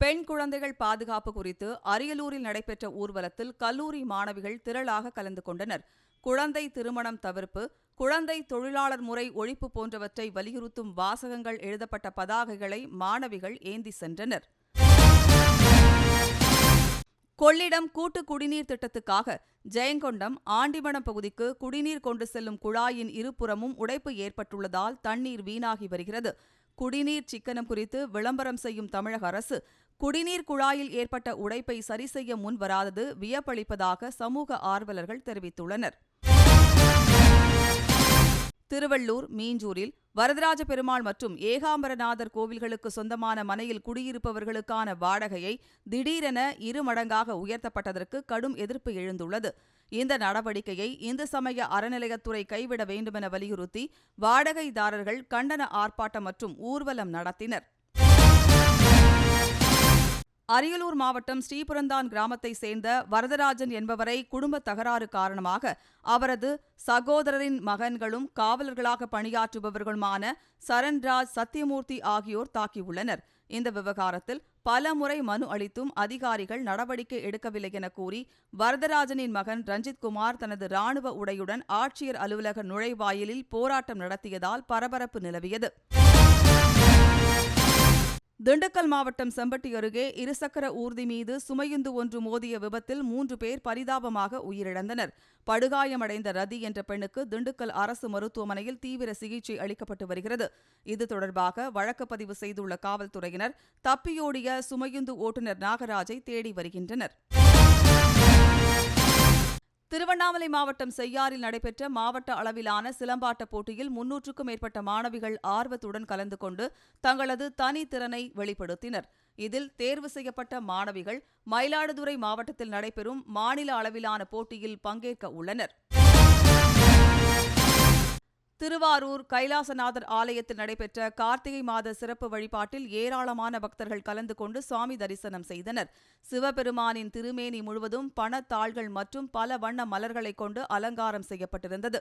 பெண் குழந்தைகள் பாதுகாப்பு குறித்து அரியலூரில் நடைபெற்ற ஊர்வலத்தில் கல்லூரி மாணவிகள் திரளாக கலந்து கொண்டனர். குழந்தை திருமணம் தவிர்ப்பு குழந்தை தொழிலாளர் முறை ஒழிப்பு போன்றவற்றை வலியுறுத்தும் வாசகங்கள் எழுதப்பட்ட பதாகைகளை மாணவிகள் ஏந்தி சென்றனர். கொள்ளிடம் கூட்டு குடிநீர் திட்டத்துக்காக ஜெயங்கொண்டம் ஆண்டிமடம் பகுதிக்கு குடிநீர் கொண்டு செல்லும் குழாயின் இருபுறமும் உடைப்பு ஏற்பட்டுள்ளதால் தண்ணீர் வீணாகி வருகிறது. குடிநீர் சிக்கனம் குறித்து விளம்பரம் செய்யும் தமிழக அரசு குடிநீர் குழாயில் ஏற்பட்ட உடைப்பை சரி செய்ய முன்வராதது வியப்பளிப்பதாக சமூக ஆர்வலர்கள் தெரிவித்துள்ளனர். திருவள்ளூர் மீஞ்சூரில் வரதராஜ பெருமாள் மற்றும் ஏகாம்பரநாதர் கோவில்களுக்கு சொந்தமான மனையில் குடியிருப்பவர்களுக்கான வாடகையை திடீரென இரு மடங்காக உயர்த்தப்பட்டதற்கு கடும் எதிர்ப்பு எழுந்துள்ளது. இந்த நடவடிக்கையை இந்து சமய அறநிலையத்துறை கைவிட வேண்டுமென வலியுறுத்தி வாடகைதாரர்கள் கண்டன ஆர்ப்பாட்டம் மற்றும் ஊர்வலம் நடத்தினர். அரியலூர் மாவட்டம் ஸ்ரீபுரந்தான் கிராமத்தை சேர்ந்த வரதராஜன் என்பவரை குடும்ப தகராறு காரணமாக அவரது சகோதரரின் மகன்களும் காவலர்களாக பணியாற்றுபவர்களுமான சரண்ராஜ் சத்யமூர்த்தி ஆகியோர் தாக்கியுள்ளனர். இந்த விவகாரத்தில் பல முறை மனு அளித்தும் அதிகாரிகள் நடவடிக்கை எடுக்கவில்லை என கூறி வரதராஜனின் மகன் ரஞ்சித் குமார் தனது ராணுவ உடையுடன் ஆட்சியர் அலுவலக நுழைவாயிலில் போராட்டம் நடத்தியதால் பரபரப்பு நிலவியது. திண்டுக்கல் மாவட்டம் செம்பட்டி அருகே இருசக்கர ஊர்தி மீது சுமையுந்து ஒன்று மோதிய விபத்தில் மூன்று பேர் பரிதாபமாக உயிரிழந்தனர். படுகாயமடைந்த ரதி என்ற பெண்ணுக்கு திண்டுக்கல் அரசு மருத்துவமனையில் தீவிர சிகிச்சை அளிக்கப்பட்டு வருகிறது. இது தொடர்பாக வழக்கு பதிவு செய்துள்ள காவல்துறையினர் தப்பியோடிய சுமையுந்து ஓட்டுநர் நாகராஜை தேடி வருகின்றனர். திருவண்ணாமலை மாவட்டம் செய்யாறில் நடைபெற்ற மாவட்ட அளவிலான சிலம்பாட்ட போட்டியில் முன்னூற்றுக்கும் மேற்பட்ட மாணவிகள் ஆர்வத்துடன் கலந்து கொண்டு தங்களது தனித்திறனை வெளிப்படுத்தினர். இதில் தேர்வு செய்யப்பட்ட மாணவிகள் மயிலாடுதுறை மாவட்டத்தில் நடைபெறும் மாநில அளவிலான போட்டியில் பங்கேற்க உள்ளனர். திருவாரூர் கைலாசநாதர் ஆலயத்தில் நடைபெற்ற கார்த்திகை மாத சிறப்பு வழிபாட்டில் ஏராளமான பக்தர்கள் கலந்து கொண்டு சுவாமி தரிசனம் செய்தனர். சிவபெருமானின் திருமேனி முழுவதும் பணத்தாள்கள் மற்றும் பல வண்ண மலர்களை கொண்டு அலங்காரம் செய்யப்பட்டிருந்தது.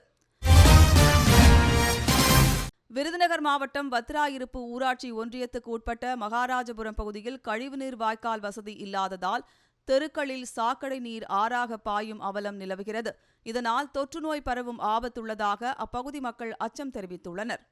விருதுநகர் மாவட்டம் வத்திராயிருப்பு ஊராட்சி ஒன்றியத்துக்கு உட்பட்ட மகாராஜபுரம் பகுதியில் கழிவுநீர் வாய்க்கால் வசதி இல்லாததால் தெருக்களில் சாக்கடை நீர் ஆறாக பாயும் அவலம் நிலவுகிறது. இதனால் தொற்றுநோய் பரவும் ஆபத்துள்ளதாக அப்பகுதி மக்கள் அச்சம் தெரிவித்துள்ளனர்.